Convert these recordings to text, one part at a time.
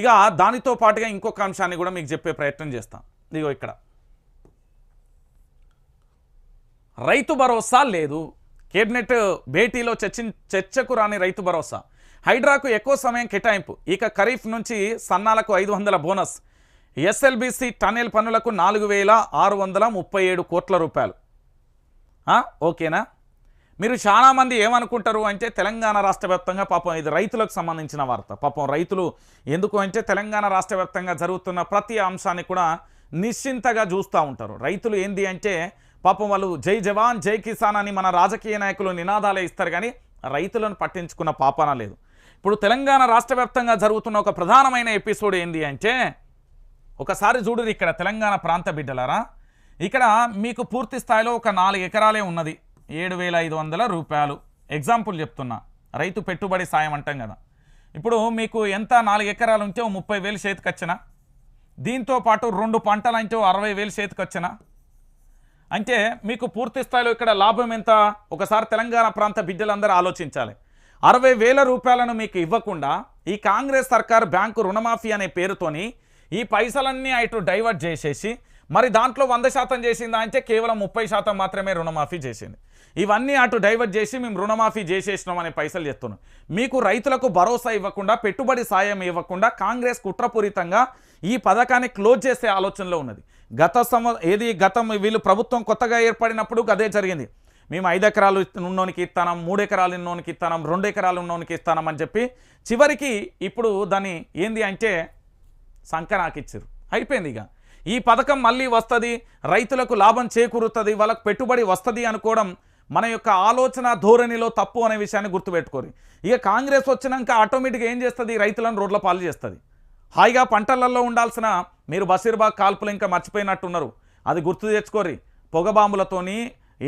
ఇక దానితో పాటుగా ఇంకొక అంశాన్ని కూడా మీకు చెప్పే ప్రయత్నం చేస్తాం. ఇదిగో ఇక్కడ. రైతు భరోసా లేదు. కేబినెట్ భేటీలో చర్చి చర్చకు రాని రైతు భరోసా. హైడ్రాకు ఎక్కువ సమయం కేటాయింపు. ఇక ఖరీఫ్ నుంచి సన్నాలకు ఐదు వందల బోనస్. ఎస్ఎల్బిసి టనెల్ పనులకు నాలుగు వేల ఆరు వందల ముప్పై ఏడు కోట్ల రూపాయలు. ఓకేనా? మీరు చాలామంది ఏమనుకుంటారు అంటే తెలంగాణ రాష్ట్ర వ్యాప్తంగా పాపం ఇది రైతులకు సంబంధించిన వార్త. పాపం రైతులు ఎందుకు అంటే తెలంగాణ రాష్ట్ర వ్యాప్తంగా జరుగుతున్న ప్రతి అంశాన్ని కూడా నిశ్చింతగా చూస్తూ ఉంటారు. రైతులు ఏంది అంటే పాపం వాళ్ళు జై జవాన్ జై కిసాన్ అని మన రాజకీయ నాయకులు నినాదాలే ఇస్తారు కానీ రైతులను పట్టించుకున్న పాపన లేదు. ఇప్పుడు తెలంగాణ రాష్ట్ర జరుగుతున్న ఒక ప్రధానమైన ఎపిసోడ్ ఏంది అంటే ఒకసారి చూడరు ఇక్కడ తెలంగాణ ప్రాంత బిడ్డలారా. ఇక్కడ మీకు పూర్తి స్థాయిలో ఒక నాలుగు ఎకరాలే ఉన్నది. ఏడు వేల ఐదు వందల రూపాయలు. ఎగ్జాంపుల్ చెప్తున్నా. రైతు పెట్టుబడి సాయం అంటాం కదా. ఇప్పుడు మీకు ఎంత నాలుగు ఎకరాలు ఉంటే ముప్పై వేలు చేతికి వచ్చినా? దీంతో పాటు రెండు పంటలు అంటే అరవై వేలు చేతికి వచ్చినా? అంటే మీకు పూర్తి స్థాయిలో ఇక్కడ లాభం ఎంత? ఒకసారి తెలంగాణ ప్రాంత బిడ్డలందరూ ఆలోచించాలి. అరవై వేల రూపాయలను మీకు ఇవ్వకుండా ఈ కాంగ్రెస్ సర్కార్ బ్యాంకు రుణమాఫీ అనే పేరుతోని ఈ పైసలన్నీ అటు డైవర్ట్ చేసేసి మరి దాంట్లో వంద శాతం చేసిందా అంటే కేవలం ముప్పై శాతం మాత్రమే రుణమాఫీ చేసింది. ఇవన్నీ అటు డైవర్ట్ చేసి మేము రుణమాఫీ చేసేసినాం అనే పైసలు చెప్తున్నాం మీకు రైతులకు భరోసా ఇవ్వకుండా పెట్టుబడి సాయం ఇవ్వకుండా కాంగ్రెస్ కుట్రపూరితంగా ఈ పథకాన్ని క్లోజ్ చేసే ఆలోచనలో ఉన్నది. గత సంవ ఏది గతం వీళ్ళు ప్రభుత్వం కొత్తగా ఏర్పడినప్పుడు అదే జరిగింది. మేము ఐదు ఎకరాలు ఉన్నోనికి ఇస్తానం మూడు ఎకరాలు ఉన్నోనికి ఇస్తానం రెండు ఎకరాలు ఉన్నోనికి ఇస్తానం అని చెప్పి చివరికి ఇప్పుడు దాన్ని ఏంది అంటే సంకనాకిచ్చారు అయిపోయింది ఇక. ఈ పథకం మళ్ళీ వస్తుంది రైతులకు లాభం చేకూరుతుంది వాళ్ళకు పెట్టుబడి వస్తుంది అనుకోవడం మన యొక్క ఆలోచన ధోరణిలో తప్పు అనే విషయాన్ని గుర్తుపెట్టుకోరు. ఇక కాంగ్రెస్ వచ్చినాక ఆటోమేటిక్గా ఏం చేస్తుంది? రైతులను రోడ్ల పాలు చేస్తుంది. హాయిగా పంటలలో ఉండాల్సిన మీరు బషీర్బాగ్ కాల్పులు ఇంకా మర్చిపోయినట్టున్నారు. అది గుర్తు తెచ్చుకోరి పొగబాంబులతోని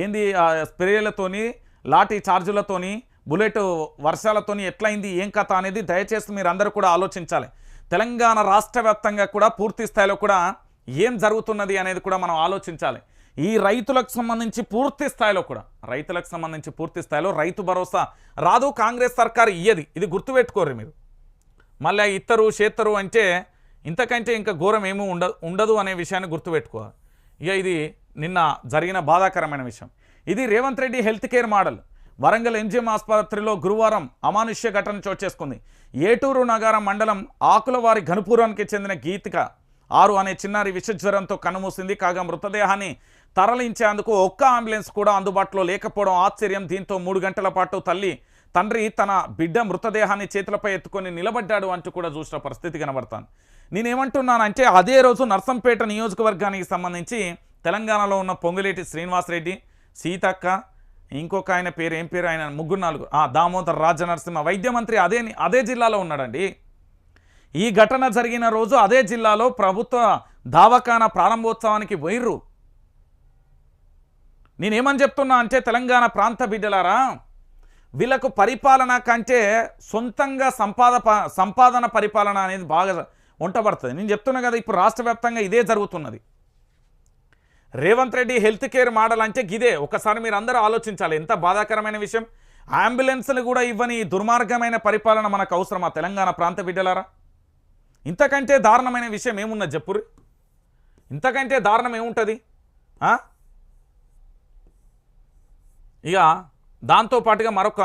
ఏంది స్ప్రేలతోని లాఠీ ఛార్జులతోని బుల్లెట్ వర్షాలతోని ఎట్లయింది ఏం కథ అనేది దయచేసి మీరు అందరూ కూడా ఆలోచించాలి. తెలంగాణ రాష్ట్ర కూడా పూర్తి స్థాయిలో కూడా ఏం జరుగుతున్నది అనేది కూడా మనం ఆలోచించాలి. ఈ రైతులకు సంబంధించి పూర్తి స్థాయిలో కూడా రైతులకు సంబంధించి పూర్తి స్థాయిలో రైతు భరోసా రాదు కాంగ్రెస్ సర్కార్ ఇయ్యది. ఇది గుర్తుపెట్టుకోరు మీరు. మళ్ళీ ఇత్తరు చేత్తరు అంటే ఇంతకంటే ఇంకా ఘోరం ఏమీ ఉండ ఉండదు అనే విషయాన్ని గుర్తుపెట్టుకోవాలి. ఇక ఇది నిన్న జరిగిన బాధాకరమైన విషయం. ఇది Revanth Reddy health care model. Warangal MGM ఆసుపత్రిలో గురువారం అమానుష్య ఘటన చోటు చేసుకుంది. ఏటూరు నగరం మండలం ఆకులవారి ఘనపురానికి చెందిన గీతిక ఆరు అనే చిన్నారి విషజ్వరంతో కనుమూసింది. కాగా మృతదేహాన్ని తరలించేందుకు ఒక్క అంబులెన్స్ కూడా అందుబాటులో లేకపోవడం ఆశ్చర్యం. దీంతో మూడు గంటల పాటు తల్లి తండ్రి తన బిడ్డ మృతదేహాన్ని చేతులపై ఎత్తుకొని నిలబడ్డాడు అంటూ కూడా చూసిన పరిస్థితి కనబడతాను నేనేమంటున్నానంటే అదే రోజు నర్సంపేట నియోజకవర్గానికి సంబంధించి తెలంగాణలో ఉన్న పొంగులేటి శ్రీనివాసరెడ్డి సీతక్క ఇంకొక ఆయన పేరు ఏం పేరు ఆయన ముగ్గురు నాలుగు ఆ, దామోదర్ రాజనరసింహ వైద్య మంత్రి అదే అదే జిల్లాలో ఉన్నాడండి. ఈ ఘటన జరిగిన రోజు అదే జిల్లాలో ప్రభుత్వ దావఖాన ప్రారంభోత్సవానికి పోయిర్రు. నేనేమని చెప్తున్నా అంటే తెలంగాణ ప్రాంత బిడ్డలారా వీళ్ళకు పరిపాలన కంటే సొంతంగా సంపాద ప- సంపాదన పరిపాలన అనేది బాగా ఉంటబడుతుంది నేను చెప్తున్నా కదా ఇప్పుడు రాష్ట్ర వ్యాప్తంగా ఇదే జరుగుతున్నది. Revanth Reddy health care model అంటే గిదే. ఒకసారి మీరు అందరూ ఆలోచించాలి ఎంత బాధాకరమైన విషయం. అంబులెన్స్లు కూడా ఇవ్వని దుర్మార్గమైన పరిపాలన మనకు అవసరమా తెలంగాణ ప్రాంత బిడ్డలారా? ఇంతకంటే దారుణమైన విషయం ఏమున్నది చెప్పురు ఇంతకంటే దారుణం ఏముంటుంది ఆ? ఇక దాంతో పాటుగా మరొక